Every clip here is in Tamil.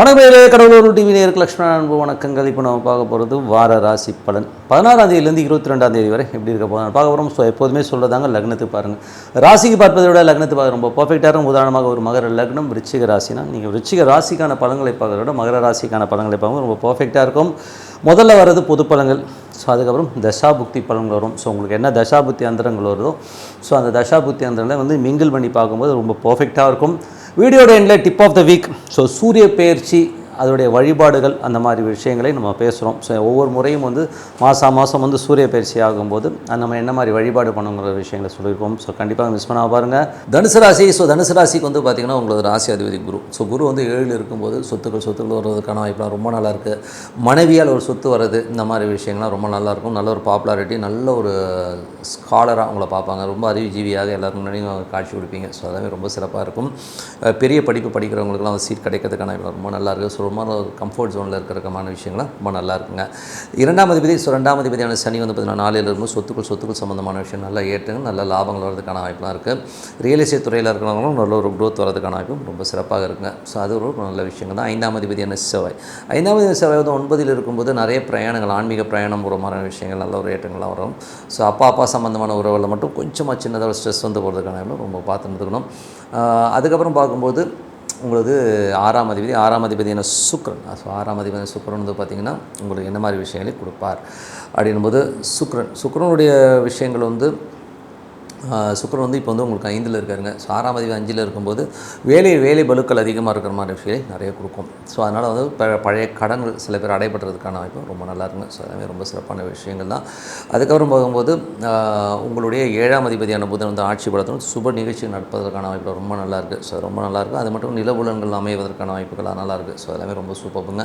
வணக்கமே கடவுளூர் டிவி நேருக்கு லக்ஷ்மண அன்பு வணக்கங்கள். இப்போ நம்ம பார்க்க போகிறது வார ராசி பலன். பதினாறாம் தேதியிலேருந்து இருபத்தி ரெண்டாம் தேதி வரை எப்படி இருக்க போதும் பார்க்க போகிறோம் ஸோ எப்போதுமே சொல்கிறதாங்க லக்னத்துக்கு பாருங்கள் ராசிக்கு பார்ப்பதை விட லக்னத்துக்கு பார்க்க ரொம்ப பர்ஃபெக்டாக இருக்கும். உதாரணமாக ஒரு மகர லக்னம் விருச்சிக ராசினா நீங்கள் விருச்சிக ராசிக்கான பலன்களை பார்க்கறத விட மகர ராசிக்கான பலன்களை பார்க்கும்போது ரொம்ப பர்ஃபெக்டாக இருக்கும். முதல்ல வர்றது பொது பலன்கள். ஸோ அதுக்கப்புறம் தசாபுக்தி பலன்கள் வரும். ஸோ உங்களுக்கு என்ன தசாபுக்தி அந்தரங்கள் வருதோ ஸோ அந்த தசாபுக்தி அந்தரங்களை வந்து மிங்கிள் பண்ணி பார்க்கும்போது ரொம்ப பர்ஃபெக்டாக இருக்கும். வீடியோட எண்டில் tip of the week so சூரிய பயிற்சி அதோடைய வழிபாடுகள் அந்த மாதிரி விஷயங்களை நம்ம பேசுகிறோம் ஸோ ஒவ்வொரு முறையும் வந்து மாதம் மாதம் வந்து சூரிய பயிற்சி ஆகும்போது நம்ம என்ன மாதிரி வழிபாடு பண்ணுங்கிற விஷயங்களை சொல்லியிருக்கோம். ஸோ கண்டிப்பாக மிஸ் பண்ணாம பாருங்கள் தனுசு ராசி ஸோ தனுசு ராசிக்கு வந்து பார்த்திங்கன்னா உங்களோட ராசி அதிபதி குரு. ஸோ குரு வந்து ஏழில் இருக்கும்போது சொத்துக்கள் சொத்துக்கள் வர்றதுக்கான வாய்ப்புலாம் ரொம்ப நல்லா இருக்குது மனைவியால் ஒரு சொத்து வர்றது இந்த மாதிரி விஷயங்கள்லாம் ரொம்ப நல்லாயிருக்கும் நல்ல ஒரு பாப்புலாரிட்டி நல்ல ஒரு ஸ்காலராக அவங்கள பார்ப்பாங்க. ரொம்ப அறிவுஜீவியாக எல்லாருக்கும் முன்னாடியும் காட்சி கொடுப்பீங்க. ஸோ அதெல்லாம் ரொம்ப சிறப்பாக இருக்கும். பெரிய படிப்பு படிக்கிறவங்களுக்குலாம் சீட் கிடைக்கிறதுக்கான ரொம்ப நல்லா இருக்குது ஸோ ரொம்ப கம்ஃபர்ட் ஜோனில் இருக்கிறமான விஷயங்கள்லாம் ரொம்ப நல்லா இருக்குங்க இரண்டாம் அதிபதி ஸோ ரெண்டாம் அதிபதியான சனி வந்து பார்த்தீங்கன்னா நாளில் இருக்கும்போது சொத்துக்கள் சொத்துக்கள் சம்மந்தமான விஷயம் நல்லா ஏற்றுங்க நல்ல லாபங்கள் வரதுக்கான வாய்ப்புலாம் இருக்குது ரியல் எஸ்டேட் துறையில் இருக்கிறவங்களும் நல்ல ஒரு க்ரோத் வரதுக்கான வாய்ப்பும் ரொம்ப சிறப்பாக இருக்குங்க. ஸோ அது ஒரு நல்ல விஷயங்கள் தான். ஐந்தாம் அதிபதியான செவ்வாய். ஐந்தாம் அதிபதி செவ்வாய் வந்து ஒன்பதில் இருக்கும்போது நிறைய பிரயாணங்கள் ஆன்மீக பிரயாணம் ஒரு மாதிரி விஷயங்கள் நல்ல ஒரு ஏற்றங்கள்லாம் வரும். ஸோ அப்பா அப்பா சம்மந்தமான உறவுகளில் மட்டும் கொஞ்சமாக சின்னதாக ஸ்ட்ரெஸ் வந்து போகிறதுக்கான ரொம்ப பார்த்து அதுக்கப்புறம் பார்க்கும்போது உங்களுக்கு ஆறாம் அதிபதி ஆறாம் அதிபதியான சுக்ரன். ஸோ ஆறாம் அதிபதியான சுக்ரன் வந்து பார்த்திங்கன்னா உங்களுக்கு என்ன மாதிரி விஷயங்களை கொடுப்பார்? அப்படின்னும்போது சுக்ரன். சுக்ரனுடைய விஷயங்கள் வந்து சுக்கரன் வந்து இப்போ வந்து உங்களுக்கு ஐந்தில் இருக்காருங்க. ஸோ ஆறாம் பதிவு அஞ்சில் இருக்கும்போது வேலை வேலை பலுக்கள் அதிகமாக இருக்கிற மாதிரி விஷயங்களை நிறைய கொடுக்கும். ஸோ அதனால் வந்து ப பழைய கடன்கள் சில பேர் அடைபடுறதுக்கான வாய்ப்பு ரொம்ப நல்லா இருக்குங்க. ஸோ எல்லாமே ரொம்ப சிறப்பான விஷயங்கள் தான். அதுக்கப்புறம் போகும்போது உங்களுடைய ஏழாம் அதிபதியான புதன் வந்து ஆட்சி பலத்தும் சுப நிகழ்ச்சி நடப்பதற்கான வாய்ப்பு ரொம்ப நல்லாயிருக்கு ஸோ ரொம்ப நல்லாயிருக்கு அது மட்டும் நிலபுலன்கள் அமைவதற்கான வாய்ப்புகள் நல்லாயிருக்கு ஸோ எல்லாமே ரொம்ப சூப்பருங்க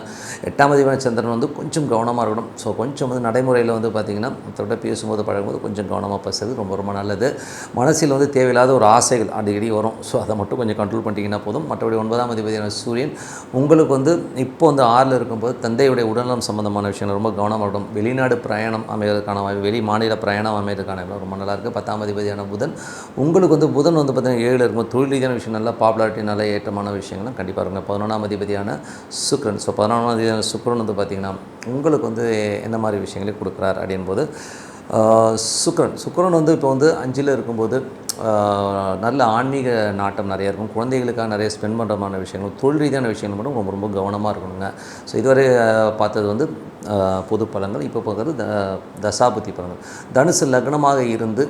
எட்டாம் அதிபதியான சந்திரன் வந்து கொஞ்சம் கவனமாக இருக்கணும். ஸோ கொஞ்சம் வந்து நடைமுறையில் வந்து பார்த்திங்கன்னா மற்றவர்கிட்ட பேசும்போது பழகும்போது கொஞ்சம் கவனமாக பேசுறது ரொம்ப ரொம்ப நல்லது. மனசில் வந்து தேவையில்லாத ஒரு ஆசைகள் அடிக்கடி வரும். ஸோ அதை மட்டும் கொஞ்சம் கண்ட்ரோல் பண்ணிட்டீங்கன்னா போதும். மற்றபடி ஒன்பதாம் அதிபதியான சூரியன் உங்களுக்கு வந்து இப்போ வந்து ஆறில் இருக்கும்போது தந்தையுடைய உடல்நலம் சம்பந்தமான விஷயங்கள் ரொம்ப கவனமாக இருக்கும் வெளிநாடு பிரயாணம் அமைவதற்கான வாய்ப்பு வெளி மாநில பிரயாணம் அமைவதற்கான வாய்ப்பு ரொம்ப நல்லாயிருக்கு பத்தாம் அதிபதியான புதன் உங்களுக்கு வந்து புதன் வந்து பார்த்திங்கன்னா ஏழில் இருக்கும்போது தொழில் ரீதியான விஷயம் நல்லா பாப்புலாரிட்டி நல்ல ஏற்றமான விஷயங்கள்லாம் கண்டிப்பாக இருக்கும் பதினொன்றாம் அதிபதியான சுக்ரன் ஸோ பதினொன்றாம் அதிபதியான சுக்ரன் வந்து பார்த்திங்கன்னா உங்களுக்கு வந்து என்ன மாதிரி விஷயங்களை கொடுக்குறார் அப்படின்போது போது சுக்ரன் சுக்ரன் வந்து இப்போ வந்து அஞ்சில் இருக்கும்போது நல்ல ஆன்மீக நாட்டம் நிறைய இருக்கும். குழந்தைகளுக்காக நிறைய ஸ்பெண்ட் பண்ணுறமான விஷயங்கள் தொழில் ரீதியான விஷயங்கள் மட்டும் ரொம்ப ரொம்ப கவனமாக இருக்கணுங்க. ஸோ இதுவரை பார்த்தது வந்து பொது பலங்கள் இப்போ பார்க்குறது த தசாபதி பலன்கள். தனுசு லக்னமாக இருந்து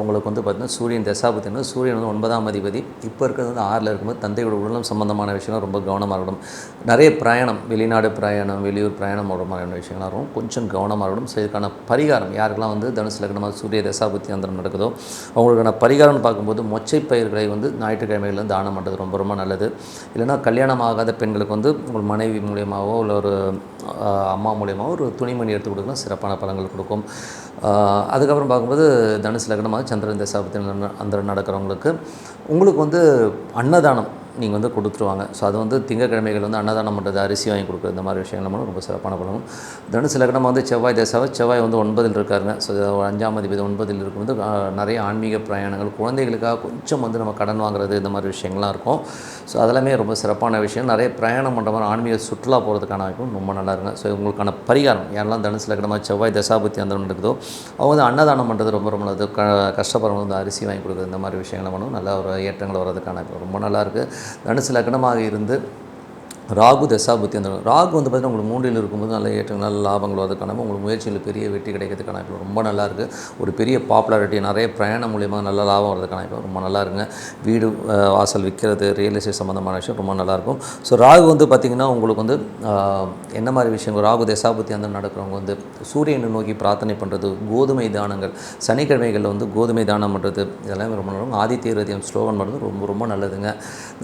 உங்களுக்கு வந்து பார்த்திங்கன்னா சூரியன் தசாபத்தினா சூரியன் வந்து ஒன்பதாம் அதிபதி. இப்போ இருக்கிறது வந்து ஆறில் இருக்கும்போது தந்தையோட உடலம் சம்மந்தமான விஷயங்கள் ரொம்ப கவனமாக இருக்கணும். நிறைய பிரயாணம் வெளிநாடு பிரயாணம் வெளியூர் பிரயாணம் ஒரு மாதிரியான விஷயங்களாக இருக்கும் கொஞ்சம் கவனமாக இருக்கணும். ஸோ இதுக்கான பரிகாரம் யாருக்கெல்லாம் வந்து தனுசு லக்னமாக சூரிய தசாபத்தி அந்தரம் நடக்குதோ அவங்களுக்கான பரிகாரம்னு பார்க்கும்போது மொச்சை பயிர்களை வந்து ஞாயிற்றுக்கிழமைகள் தானம் பண்ணுறது ரொம்ப ரொம்ப நல்லது. இல்லைன்னா கல்யாணம் ஆகாத பெண்களுக்கு வந்து உங்கள் மனைவி மூலியமாகவோ இல்லை ஒரு அம்மா மூலியமாகவோ ஒரு துணிமணி எடுத்து கொடுக்கலாம் சிறப்பான பலங்கள் கொடுக்கும். அதுக்கப்புறம் பார்க்கும்போது தனுசு லக்னமாக சந்திரன் தசாபத்தின் அந்த நடக்கிறவங்களுக்கு உங்களுக்கு வந்து அன்னதானம் நீங்கள் வந்து கொடுத்துருவாங்க. ஸோ அது வந்து திங்கக்கிழமைகள் வந்து அன்னதானம் பண்ணுறது அரிசி வாங்கி கொடுக்குறது இந்த மாதிரி விஷயங்கள் ரொம்ப சிறப்பான பலனும். சில கிழமை வந்து செவ்வாய் தசாவை செவ்வாய் வந்து ஒன்பதில் இருக்காருங்க. ஸோ அஞ்சாம் அதிபதி ஒன்பதில் இருக்கும்போது நிறைய ஆன்மீக பிரயாணங்கள் குழந்தைகளுக்காக கொஞ்சம் வந்து நம்ம கடன் வாங்குறது இந்த மாதிரி விஷயங்கள்லாம் இருக்கும். ஸோ அதெல்லாமே ரொம்ப சிறப்பான விஷயம். நிறைய பிரயாணம் பண்ணுற மாதிரி ஆன்மீக சுற்றுலா போகிறதுக்கான வாய்ப்பும் ரொம்ப நல்லா இருக்குங்க. ஸோ உங்களுக்கான பரிகாரம் யாரெல்லாம் தனுசு லக்னமாக செவ்வாய் தசாபத்தி அந்த நடக்குதோ அவங்க வந்து அன்னதானம் பண்ணுறது ரொம்ப ரொம்ப நல்லது. க கஷ்டப்படுறவங்க வந்து அரிசி வாங்கி கொடுக்குறது இந்த மாதிரி விஷயங்களை பண்ணும். நல்ல ஒரு ஏற்றங்கள் வர்றதுக்கான ரொம்ப நல்லாயிருக்கு தனுசு லக்னமாக இருந்து ராகு தசாபுத்தி அந்த ராகு வந்து பார்த்தீங்கன்னா உங்களுக்கு மூன்றில் இருக்கும்போது நல்ல ஏற்றங்கள் நல்ல லாபங்கள் அதற்கான உங்களுக்கு முயற்சியில் பெரிய வெற்றி கிடைக்கிறதுக்கான இப்போ ரொம்ப நல்லா இருக்குது ஒரு பெரிய பாப்புலாரிட்டி நிறைய பிரயாணம் மூலியமாக நல்ல லாபம் வரதுக்கான இப்போ ரொம்ப நல்லா இருக்குங்க. வீடு வாசல் விற்கிறது ரியல் எஸ்டேட் சம்மந்தமான விஷயம் ரொம்ப நல்லாயிருக்கும் ஸோ ராகு வந்து பார்த்திங்கன்னா உங்களுக்கு வந்து என்ன மாதிரி விஷயங்கள் ராகு தசாபுத்தி அந்த நடக்கிறவங்க வந்து சூரியனை நோக்கி பிரார்த்தனை பண்ணுறது கோதுமை தானங்கள் சனிக்கிழமைகளில் வந்து கோதுமை தானம் பண்ணுறது இதெல்லாம் ரொம்ப நல்லா இருக்கும். ஆதித்ய ரதியம் ஸ்லோகன் பண்ணுறது ரொம்ப ரொம்ப நல்லதுங்க.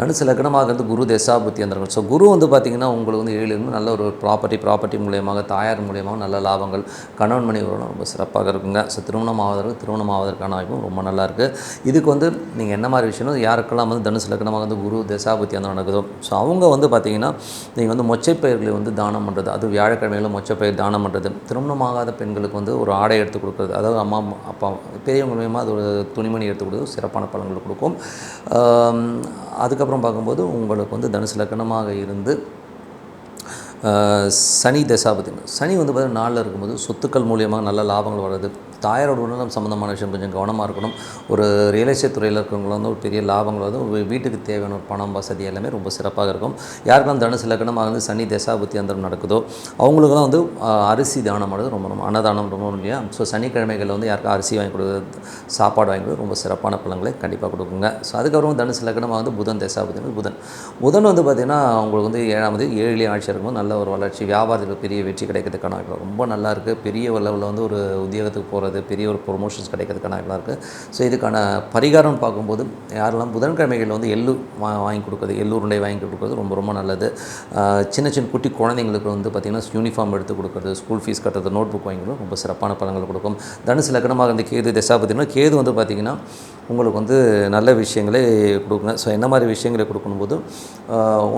தனுசு லக்னமாகிறது குரு தசாபுத்தி அந்த ஸோ குரு வந்து பார்த்திங்கன்னா உங்களுக்கு வந்து ஏழு இருந்து நல்ல ஒரு ப்ராப்பர்ட்டி ப்ராப்பர்ட்டி மூலியமாக தாயார் மூலியமாக நல்ல லாபங்கள் கணவன் மணி உறவு ரொம்ப சிறப்பாக இருக்குங்க. ஸோ திருமணம் ஆவதற்கு திருமணம் ஆவதற்கான வாய்ப்பும் ரொம்ப நல்லா இருக்குது இதுக்கு வந்து நீங்கள் என்ன மாதிரி விஷயம் யாருக்கெல்லாம் வந்து தனுசு லக்னமாக வந்து குரு தசாபுத்தி அந்த நடக்குதோ ஸோ அவங்க வந்து பார்த்திங்கன்னா நீங்கள் வந்து மொச்சைப்பயிர்களை வந்து தானம் பண்ணுறது அது வியாழக்கிழமையில் மொச்சப்பயிர் தானம் பண்ணுறது திருமணமாகாத பெண்களுக்கு வந்து ஒரு ஆடை எடுத்து கொடுக்குறது அதாவது அம்மா அப்பா பெரியவங்க மூலியமாக அது ஒரு துணிமணி எடுத்து கொடுக்குறது சிறப்பான பலன்கள் கொடுக்கும். அதுக்கப்புறம் பார்க்கும்போது உங்களுக்கு வந்து தனுசு லக்னமாக இருந்து வந்து சனி தசாபதினு சனி வந்து பார்த்திங்கன்னா நாளில் இருக்கும்போது சொத்துக்கள் மூலியமாக நல்ல லாபங்கள் வர்றது தாயாரோட உடல்நலம் சம்மந்தமான விஷயம் கொஞ்சம் கவனமாக இருக்கணும். ஒரு ரியல் எஸ்டேட் துறையில் இருக்கிறவங்க வந்து ஒரு பெரிய லாபங்கள் வந்து வீட்டுக்கு தேவையான ஒரு பணம் வசதி எல்லாமே ரொம்ப சிறப்பாக இருக்கும். யாருக்கெல்லாம் தனுசு லக்னமாக வந்து சனி தசாபுத்தி அந்தரம் நடக்குதோ அவங்களுக்குலாம் வந்து அரிசி தானம் பண்ணுறது ரொம்ப ரொம்ப அன்னதானம் ரொம்ப இல்லையா? ஸோ சனிக்கிழமைகளில் வந்து யாருக்கும் அரிசி வாங்கி கொடுக்குறது சாப்பாடு வாங்கி கொடுக்குறது ரொம்ப சிறப்பான பழங்களை கண்டிப்பாக கொடுக்குங்க. ஸோ அதுக்கப்புறம் தனுசு லக்னமாக வந்து புதன் தசாபதி புதன். புதன் வந்து பார்த்திங்கன்னா அவங்களுக்கு வந்து ஏழாவது ஏழு ஆட்சி இருக்கும்போது நல்ல ஒரு வளர்ச்சி வியாபாரத்தில் பெரிய வெற்றி கிடைக்கிறதுக்கான ரொம்ப நல்லா இருக்குது பெரிய லெவலில் வந்து ஒரு உத்தியோகத்துக்கு போகிறது பெரிய ஒரு ப்ரொமோஷன்ஸ் கிடைக்கிறதுக்கான இதெல்லாம் இருக்குது ஸோ இதுக்கான பரிகாரம்னு பார்க்கும்போது யாரெல்லாம் புதன்கிழமைகளில் வந்து எள்ளு வா வாங்கி கொடுக்குறது எள்ளு உருண்டை வாங்கி கொடுக்குறது ரொம்ப ரொம்ப நல்லது. சின்ன சின்ன குட்டி குழந்தைங்களுக்கு வந்து பார்த்திங்கன்னா யூனிஃபார்ம் எடுத்து கொடுக்குறது ஸ்கூல் ஃபீஸ் கட்டுறது நோட் புக் வாங்கி ரொம்ப சிறப்பான பலன்கள் கொடுக்கும். தனுசு லக்னமாக இருந்த கேது தசாபதினா கேது வந்து பார்த்திங்கன்னா உங்களுக்கு வந்து நல்ல விஷயங்களே கொடுக்குங்க. ஸோ என்ன மாதிரி விஷயங்களை கொடுக்கும்போது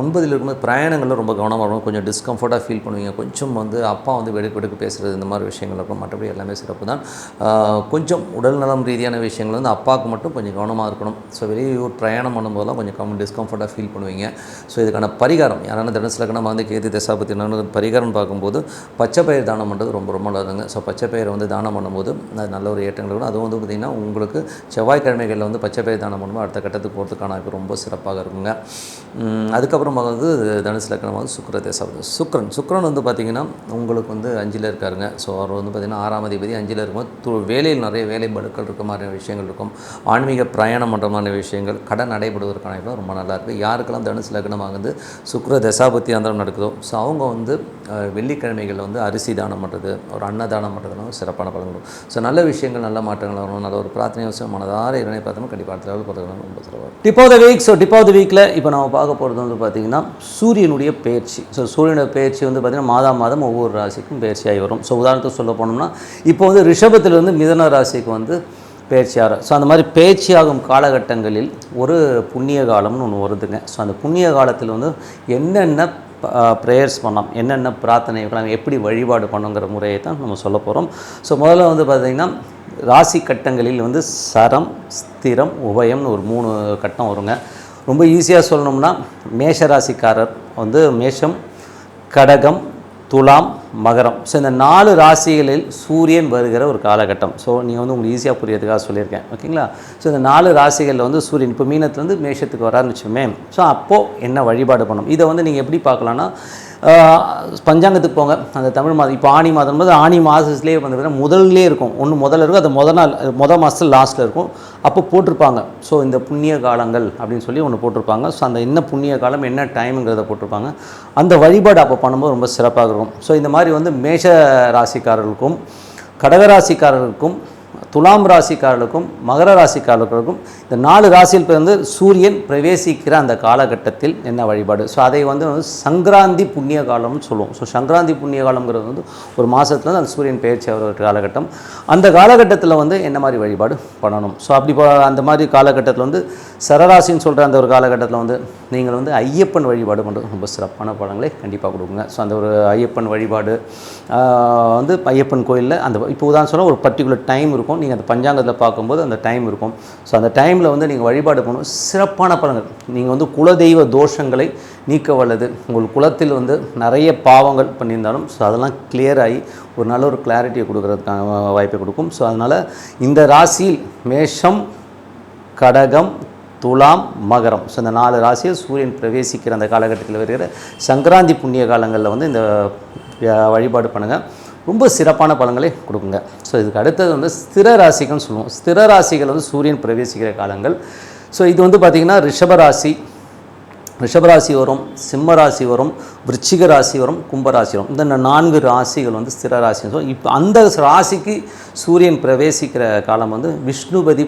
ஒன்பதில் இருக்கும்போது பிரயாணங்களில் ரொம்ப கவனமாக இருக்கும் கொஞ்சம் டிஸ்கம்ஃபர்ட்டாக ஃபீல் பண்ணுவீங்க. கொஞ்சம் வந்து அப்பா வந்து வெடுக்கு வெடுக்கு பேசுகிறது இந்த மாதிரி விஷயங்கள் இருக்கும். மற்றபடி எல்லாமே சிறப்பு தான் கொஞ்சம் உடல் நலம் ரீதியான விஷயங்கள் வந்து அப்பாவுக்கு மட்டும் கொஞ்சம் கவனமாக இருக்கணும். ஸோ வெளியூர் பிரயாணம் பண்ணும்போதெல்லாம் கொஞ்சம் கம் டிஸ்கம்ஃபர்ட்டாக ஃபீல் பண்ணுவீங்க. ஸோ இதுக்கான பரிகாரம் யாரான தனுசு லக்னமாக வந்து கேது தசாபத்தி பரிகாரம் பார்க்கும்போது பச்சை பயிர் தானம் பண்ணுறது ரொம்ப ரொம்ப நல்லதுங்க. ஸோ பச்சை பயிரை வந்து தானம் பண்ணும்போது அது நல்ல ஒரு ஏற்றங்கள் இருக்கும் அதுவும் வந்து பார்த்திங்கன்னா உங்களுக்கு செவ்வாய்க்கிழமைகளில் வந்து பச்சை பயிர் தானம் பண்ணும்போது அடுத்த கட்டத்துக்கு போகிறதுக்கான வாய்ப்பு ரொம்ப சிறப்பாக இருக்குங்க. அதுக்கப்புறமா வந்து தனுசு லக்னம் வந்து சுக்கர தேசாவது சுக்ரன் சுக்ரன் வந்து பார்த்திங்கன்னா உங்களுக்கு வந்து அஞ்சில் இருக்காருங்க. ஸோ அவர் வந்து பார்த்திங்கன்னா ஆறாம் அதிபதி அஞ்சில் இருக்கும்போது வேலையில் நிறைய வேலை படுக்கள் இருக்க மாதிரியான விஷயங்கள் இருக்கும். ஆன்மீக பிரயாணம் பண்ணுற மாதிரி விஷயங்கள் கடன் நடைபெறுவதற்கான இடம் ரொம்ப நல்லாயிருக்கு யாருக்கெல்லாம் தனுசு லக்னமாகுது? சுக்கர தசாபத்தி அந்தரம் நடக்குதோ ஸோ அவங்க வந்து வெள்ளிக்கிழமைகளில் வந்து அரிசி தானம் பண்ணுறது ஒரு அன்னதானம் பண்ணுறதுனால சிறப்பான பலன்கள் ஸோ நல்ல விஷயங்கள் நல்ல மாற்றங்கள் வரணும். நல்ல ஒரு பிரார்த்தனை அவசியம் மனதார இறைவனை பார்த்தோம்னா கண்டிப்பாக அடுத்த லெவல் ரொம்ப சிறப்பாக tip of the week so tip of the வீக்கில் இப்போ நம்ம பார்க்க போகிறது வந்து பார்த்திங்கன்னா சூரியனுடைய பயிற்சி ஸோ சூரியனுடைய பயிற்சி வந்து பார்த்திங்கன்னா மாதம் மாதம் ஒவ்வொரு ராசிக்கும் பயிற்சியாகி வரும். ஸோ உதாரணத்துக்கு சொல்ல போனோம்னா இப்போ வந்து ரிஷபத்திலிருந்து மிதன ராசிக்கு வந்து பேச்சியார். ஸோ அந்த மாதிரி பேச்சியாகும் காலகட்டங்களில் ஒரு புண்ணிய காலம்னு ஒன்று வருதுங்க. ஸோ அந்த புண்ணிய காலத்தில் வந்து என்னென்ன ப்ரேயர்ஸ் பண்ணலாம் என்னென்ன பிரார்த்தனை வைக்கலாம் எப்படி வழிபாடு பண்ணுங்கிற முறையை தான் நம்ம சொல்ல போகிறோம் ஸோ முதல்ல வந்து பார்த்திங்கன்னா ராசி கட்டங்களில் வந்து சரம் ஸ்திரம் உபயம்னு ஒரு மூணு கட்டம் வருங்க. ரொம்ப ஈஸியாக சொல்லணும்னா மேஷ ராசிக்காரர் வந்து மேஷம் கடகம் துலாம் மகரம். ஸோ இந்த நாலு ராசிகளில் சூரியன் வருகிற ஒரு காலகட்டம். ஸோ நீங்கள் வந்து உங்களுக்கு ஈஸியாக புரியறதுக்காக சொல்லியிருக்கேன். ஓகேங்களா ஸோ இந்த நாலு ராசிகளில் வந்து சூரியன் இப்போ மீனத்துலேருந்து மேஷத்துக்கு வரான்னு வச்சுமே ஸோ அப்போது என்ன வழிபாடு பண்ணணும்? இதை வந்து நீங்கள் எப்படி பார்க்கலான்னா பஞ்சாங்கத்துக்கு போங்க. அந்த தமிழ் மாதம் இப்போ ஆணி மாதம். போது ஆணி மாதத்துலேயே வந்து முதல்லே இருக்கும். ஒன்று முதல்ல இருக்கும் அது முத நாள் முதல் மாதத்தில் லாஸ்ட்டில் இருக்கும். அப்போ போட்டிருப்பாங்க. ஸோ இந்த புண்ணிய காலங்கள் அப்படின்னு சொல்லி ஒன்று போட்டிருப்பாங்க. ஸோ அந்த என்ன புண்ணிய காலம் என்ன டைமுங்கிறத போட்டிருப்பாங்க. அந்த வழிபாடு அப்போ பண்ணும்போது ரொம்ப சிறப்பாக இருக்கும். ஸோ இந்த மாதிரி வந்து மேஷ ராசிக்காரர்களுக்கும் கடகராசிக்காரர்களுக்கும் துலாம் ராசிக்காரர்களுக்கும் மகர ராசிக்காரர்களுக்கும் இந்த நாலு ராசியில் பிறந்து சூரியன் பிரவேசிக்கிற அந்த காலகட்டத்தில் என்ன வழிபாடு? ஸோ அதை வந்து சங்கராந்தி புண்ணிய காலம்னு சொல்லுவோம். ஸோ சங்கராந்தி புண்ணிய காலம்ங்கிறது வந்து ஒரு மாதத்தில் அந்த சூரியன் பயிற்சி ஆகிற ஒரு காலகட்டம். அந்த காலகட்டத்தில் வந்து என்ன மாதிரி வழிபாடு பண்ணணும்? ஸோ அப்படி அந்த மாதிரி காலகட்டத்தில் வந்து சரராசின்னு சொல்கிற அந்த ஒரு காலகட்டத்தில் வந்து நீங்கள் வந்து ஐயப்பன் வழிபாடு பண்ணுறது ரொம்ப சிறப்பான படங்களை கண்டிப்பாக கொடுக்குங்க. ஸோ அந்த ஒரு ஐயப்பன் வழிபாடு வந்து ஐயப்பன் கோயிலில் அந்த இப்போ உதாரணம் சொன்னால் ஒரு பர்டிகுலர் டைம் இருக்கும். நீங்கள் அந்த பஞ்சாங்கத்தில் பார்க்கும்போது அந்த டைம் இருக்கும். ஸோ அந்த டைமில் வந்து நீங்கள் வழிபாடு பண்ணணும் சிறப்பான படங்கள் நீங்கள் வந்து குலதெய்வ தோஷங்களை நீக்க வல்லது. உங்கள் குலத்தில் வந்து நிறைய பாவங்கள் பண்ணியிருந்தாலும் ஸோ அதெல்லாம் கிளியர் ஆகி ஒரு நல்ல ஒரு கிளாரிட்டியை கொடுக்குறதுக்கான வாய்ப்பை கொடுக்கும். ஸோ அதனால் இந்த ராசியில் மேஷம் கடகம் துலாம் மகரம். ஸோ இந்த நாலு ராசியில் சூரியன் பிரவேசிக்கிற அந்த காலகட்டத்தில் வருகிற சங்கராந்தி புண்ணிய காலங்களில் வந்து இந்த வழிபாடு பண்ணுங்கள் ரொம்ப சிறப்பான பலன்களை கொடுக்குங்க. ஸோ இதுக்கு அடுத்தது வந்து ஸ்திர ராசிகள்னு சொல்லுவோம். ஸ்திர ராசிகள் வந்து சூரியன் பிரவேசிக்கிற காலங்கள். ஸோ இது வந்து பார்த்திங்கன்னா ரிஷபராசி ரிஷபராசி வரும் சிம்ம ராசி வரும் விருச்சிக ராசி வரும் கும்பராசி வரும். இந்த நான்கு ராசிகள் வந்து ஸ்திர ராசி ஸோ இப்போ அந்த ராசிக்கு சூரியன் பிரவேசிக்கிற காலம் வந்து விஷ்ணுபதி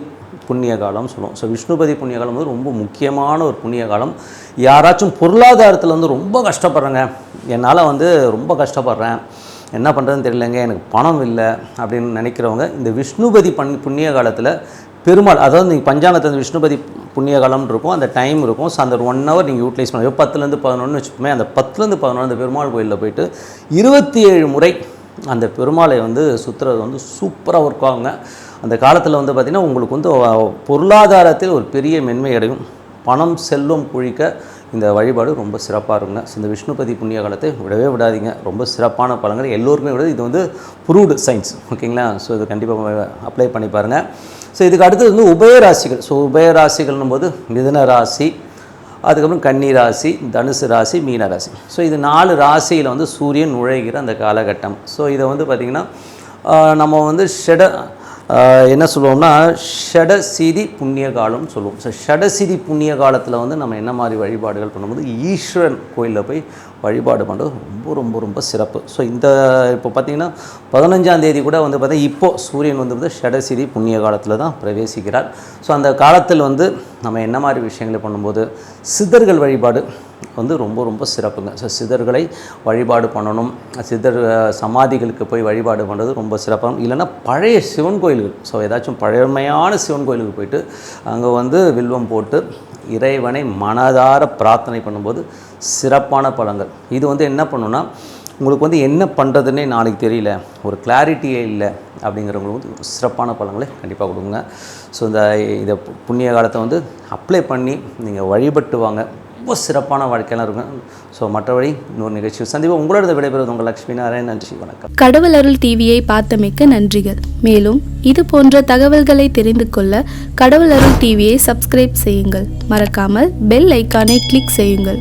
புண்ணிய காலம் சொல்லுவோம். ஸோ விஷ்ணுபதி புண்ணிய காலம் வந்து ரொம்ப முக்கியமான ஒரு புண்ணிய காலம் யாராச்சும் பொருளாதாரத்தில் வந்து ரொம்ப கஷ்டப்படுறேங்க. என்னால் வந்து ரொம்ப கஷ்டப்படுறேன். என்ன பண்ணுறதுன்னு தெரியலங்க. எனக்கு பணம் இல்லை அப்படின்னு நினைக்கிறவங்க இந்த விஷ்ணுபதி பண் புண்ணிய காலத்தில் பெருமாள் அதாவது நீங்கள் பஞ்சாங்கத்தில் விஷ்ணுபதி புண்ணிய காலம்னு இருக்கும். அந்த டைம் இருக்கும். ஸோ அந்த ஒன் ஹவர் நீங்கள் யூட்டிலைஸ் பண்ணுவோம் பத்துலேருந்து பதினொன்று வச்சுப்போமே அந்த பத்துலேருந்து பதினொன்று அந்த பெருமாள் கோயிலில் போயிட்டு இருபத்தி ஏழு முறை அந்த பெருமாளை வந்து சுற்றுறது வந்து சூப்பராக ஒர்க் ஆகுங்க. அந்த காலத்தில் வந்து பார்த்திங்கன்னா உங்களுக்கு வந்து பொருளாதாரத்தில் ஒரு பெரிய மென்மை அடையும். பணம் செல்வம் குழிக்க இந்த வழிபாடு ரொம்ப சிறப்பாக இருக்குங்க. ஸோ இந்த விஷ்ணுபதி புண்ணிய காலத்தை விடவே விடாதீங்க. ரொம்ப சிறப்பான பலன்கள் எல்லோருக்குமே விட இது வந்து ப்ரூவ்டு சயின்ஸ். ஓகேங்களா? ஸோ இது கண்டிப்பாக அப்ளை பண்ணி பாருங்கள் ஸோ இதுக்கு அடுத்தது வந்து உபயராசிகள் ஸோ உபயராசிகள்னும் போது மிதுன ராசி அதுக்கப்புறம் கன்னி ராசி தனுசு ராசி மீன ராசி. ஸோ இது நாலு ராசியில் வந்து சூரியன் நுழைகிற அந்த காலகட்டம். ஸோ இதை வந்து பார்த்திங்கன்னா நம்ம வந்து ஷெட என்ன சொல்லுவோம்னா ஷடசிதி புண்ணிய காலம்னு சொல்லுவோம். ஸோ ஷடசிதி புண்ணிய காலத்தில் வந்து நம்ம என்ன மாதிரி வழிபாடுகள் பண்ணும்போது ஈஸ்வரன் கோயிலில் போய் வழிபாடு பண்ணுறது ரொம்ப ரொம்ப ரொம்ப சிறப்பு. ஸோ இந்த இப்போ பார்த்திங்கன்னா பதினஞ்சாம் தேதி கூட வந்து பார்த்திங்கன்னா இப்போது சூரியன் வந்து வந்து ஷடசிரி புண்ணிய காலத்தில் தான் பிரவேசிக்கிறார். ஸோ அந்த காலத்தில் வந்து நம்ம என்ன மாதிரி விஷயங்களை பண்ணும்போது சித்தர்கள் வழிபாடு வந்து ரொம்ப ரொம்ப சிறப்புங்க. ஸோ சிதர்களை வழிபாடு பண்ணணும். சித்தர் சமாதிகளுக்கு போய் வழிபாடு பண்ணுறது ரொம்ப சிறப்பாக இல்லைன்னா பழைய சிவன் கோயில்கள். ஸோ ஏதாச்சும் பழமையான சிவன் கோயிலுக்கு போயிட்டு அங்கே வந்து வில்வம் போட்டு இறைவனை மனதார பிரார்த்தனை பண்ணும்போது சிறப்பான பழங்கள். இது வந்து என்ன பண்ணுன்னா உங்களுக்கு வந்து என்ன பண்ணுறதுன்னே நாளைக்கு தெரியல. ஒரு கிளாரிட்டியே இல்லை அப்படிங்கிறவங்களுக்கு வந்து சிறப்பான பழங்களை கண்டிப்பாக கொடுங்க. ஸோ இந்த இதை பு- புண்ணிய காலத்தை வந்து அப்ளை பண்ணி நீங்கள் வழிபட்டு வாங்க. ரொம்ப சிறப்பான வாழ்க்கையெல்லாம் இருக்கும். ஸோ மற்றபடி இன்னொரு நிகழ்ச்சி சந்திப்போம். உங்களோட விடைபெறுவது உங்கள் லக்ஷ்மி நாராயண் நன்றி வணக்கம். கடவுள் அருள் டிவியை பார்த்தமைக்க நன்றிகள். மேலும் இது போன்ற தகவல்களை தெரிந்து கொள்ள கடவுள் அருள் டிவியை சப்ஸ்கிரைப் செய்யுங்கள். மறக்காமல் பெல் ஐக்கானை கிளிக் செய்யுங்கள்.